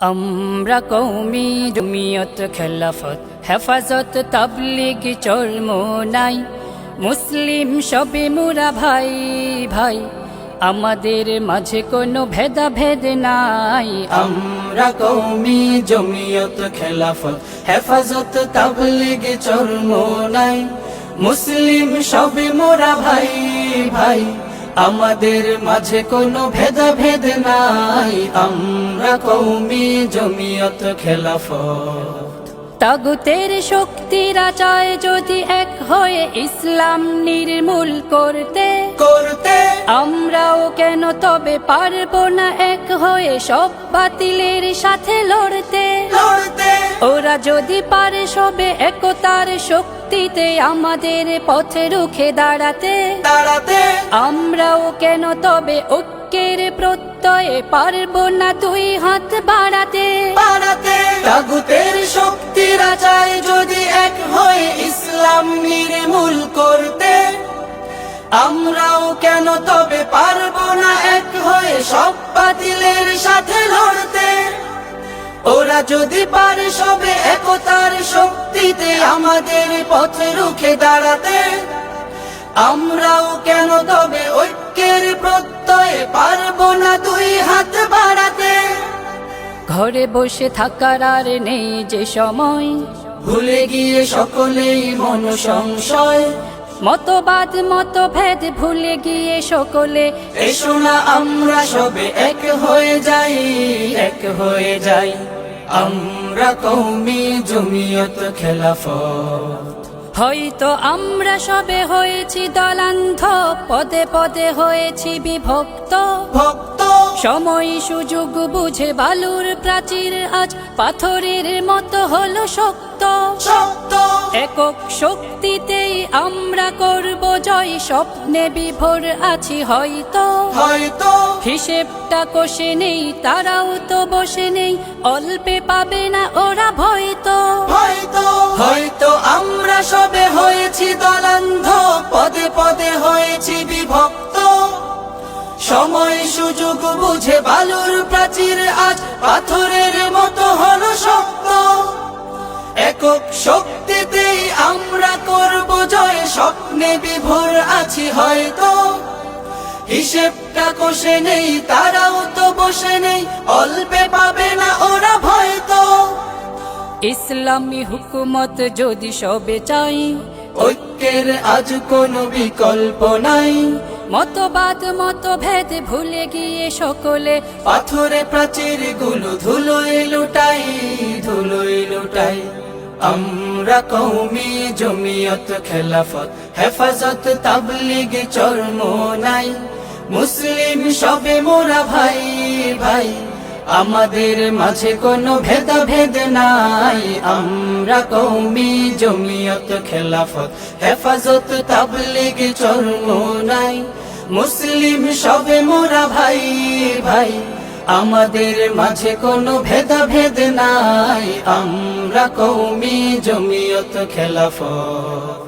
আমরা কৌমি জমিয়ত খেলাফত, হেফাজত তাবলিগ চর্ম নাই। মুসলিম সবে মুরা ভাই ভাই, আমাদের মাঝে কোনো ভেদাভেদ নাই। আমরা কৌমি জমিয়ত খেলাফত, হেফাজত তাবলিগ চর্ম নাই। মুসলিম সবে মোরা ভাই ভাই আমাদের মাঝে কোনো ভেদাভেদ নাই। আমরা কৌমি জমিয়ত খেলাফ তাগুতের শক্তিরা চায় যদি এক হয়ে ইসলাম নির্মূল করতে। করতে। আমরাও কেন তবে পারব না এক হয়ে সব বাতিলের সাথে লড়তে? লড়তে। ওরা যদি পারে সবে একতার শক্তিতে আমাদের পথে রুখে দাঁড়াতে দাঁড়াতে। আমরাও কেন তবে ঐক্যের প্রত্যয়ে পারব না দুই হাত বাড়াতে? পাড়াতে তাগুতের শক্তিরা চায় যদি এক হয়ে ইসলাম নির্মূল করতে আমরাও কেন তবে পারব না এক হয়ে সব বাতিলের সাথে লড়তে? ওরা যদি পারে সবে একতার শক্তিতে আমাদের পথে রুখে দাঁড়াতে আমরাও কেন তবে ঐক্যের প্রত্যয়ে পারব না দুই হাত বাড়াতে? ঘরে বসে থাকার আর নেই যে সময়। ভুলে গিয়ে সকলেই মন সংশয় মতবাদ মতভেদ ভুলে গিয়ে সকলে এসো না আমরা সবে এক হয়ে যাই এক হয়ে যাই। আমরা কৌমি জমিয়ত খেলাফত। হয়তো আমরা সবে হয়েছি দলান্ধ পদে পদে হয়েছি বিভক্ত। ভক্ত। সময় সুযোগ বুঝে বালুর প্রাচীর আজ পাথরের মতো হলো শক্ত। সত্য একক শক্তিতেই আমরা করব জয়। স্বপ্নে বিভোর আছি হয়তো। হয়তো। হিসেবটা কষে নেই তারাও তো বসে নেই। অল্পে পাবে না ওরা ভয় তো হয়তো। হয়তো আমরা সবে হয়েছি দলান্ধ। পদে পদে হয়েছি বিভক্ত। সময় সুযোগ বুঝে বালুর প্রাচীর আজ পাথরের মতো। একক শক্তিতেই আমরা করব জয়। স্বপ্নে বিভোর আছি হয়তো। হিসেবটা কষে নেই তারাও তো বসে নেই। অল্পে পাবে না ওরা ভয় তো ইসলামী হুকুমত যদি সবে চাই ঐক্যের আজ কোনো বিকল্প নাই। মতবাদ মতভেদ ভুলে গিয়ে সকলে পাথরে প্রাচীরগুলো ধুলোয় লুটাই ধুলোয় লুটাই। আমরা কৌমি জমিয়ত খেলাফত, হেফাজত তাবলিগ চর্ম নাই। মুসলিম সবে মোরা ভাই ভাই। আমাদের মাঝে কোনো ভেদাভেদ নাই। আমরা কৌমি জমিয়ত খেলাফত, হেফাজত তাবলিগ চর্ম নাই। মুসলিম সবে মোরা ভাই ভাই। আমাদের মাঝে কোনো ভেদাভেদ নাই। আমরা কৌমি জমিয়ত খেলাফত।